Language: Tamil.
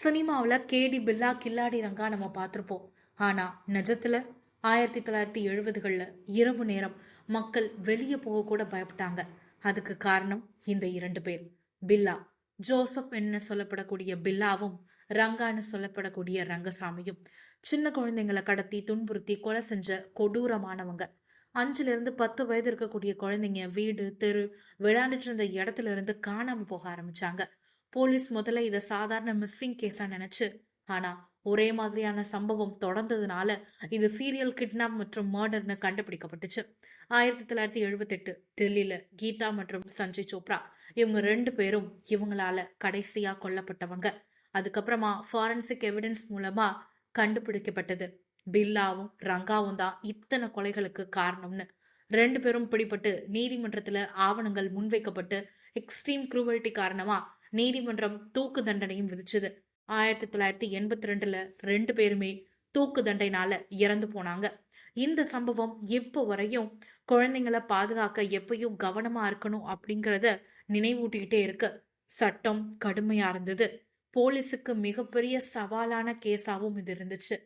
சினிமாவில் கேடி பில்லா கில்லாடி ரங்கா நம்ம பார்த்துருப்போம். ஆனால் நிஜத்தில் ஆயிரத்தி தொள்ளாயிரத்தி எழுபதுகளில் இரவு நேரம் மக்கள் வெளியே போகக்கூட பயப்பட்டாங்க. அதுக்கு காரணம் இந்த இரண்டு பேர். பில்லா ஜோசப் என்ன சொல்லப்படக்கூடிய பில்லாவும் ரங்கான்னு சொல்லப்படக்கூடிய ரங்கசாமியும் சின்ன குழந்தைங்களை கடத்தி துன்புறுத்தி கொலை செஞ்ச கொடூரமானவங்க. அஞ்சுலேருந்து பத்து வயது இருக்கக்கூடிய குழந்தைங்க வீடு தெரு விளையாண்டுட்டு இருந்த இடத்துல இருந்து காணாமல் போக ஆரம்பிச்சாங்க. போலீஸ் முதல்ல இதை சாதாரண மிஸ்ஸிங் கேஸாக நினச்சி ஆனால் ஒரே மாதிரியான சம்பவம் தொடர்ந்ததுனால இது சீரியல் கிட்னாப் மற்றும் மர்டர்னு கண்டுபிடிக்கப்பட்டுச்சு. ஆயிரத்தி தொள்ளாயிரத்தி எழுபத்தெட்டு டெல்லியில் கீதா மற்றும் சஞ்சய் சோப்ரா இவங்க ரெண்டு பேரும் இவங்களால கடைசியாக கொல்லப்பட்டவங்க. அதுக்கப்புறமா ஃபாரன்சிக் எவிடன்ஸ் மூலமா கண்டுபிடிக்கப்பட்டது. பில்லாவும் ரங்காவும் தான் இத்தனை கொலைகளுக்கு காரணம்னு. ரெண்டு பேரும் பிடிபட்டு நீதிமன்றத்தில் ஆவணங்கள் முன்வைக்கப்பட்டு எக்ஸ்ட்ரீம் குரூவல்ட்டி காரணமாக நீதிமன்றம் தூக்கு தண்டனையும் விதிச்சது. ஆயிரத்தி தொள்ளாயிரத்தி எண்பத்தி ரெண்டுல ரெண்டு பேருமே தூக்கு தண்டனைனால இறந்து போனாங்க. இந்த சம்பவம் இப்போ வரையும் குழந்தைங்களை பாதுகாக்க எப்பயும் கவனமா இருக்கணும் அப்படிங்கிறத நினைவூட்டிக்கிட்டே இருக்கு. சட்டம் கடுமையா இருந்தது. போலீஸுக்கு மிகப்பெரிய சவாலான கேஸாவும் இது இருந்துச்சு.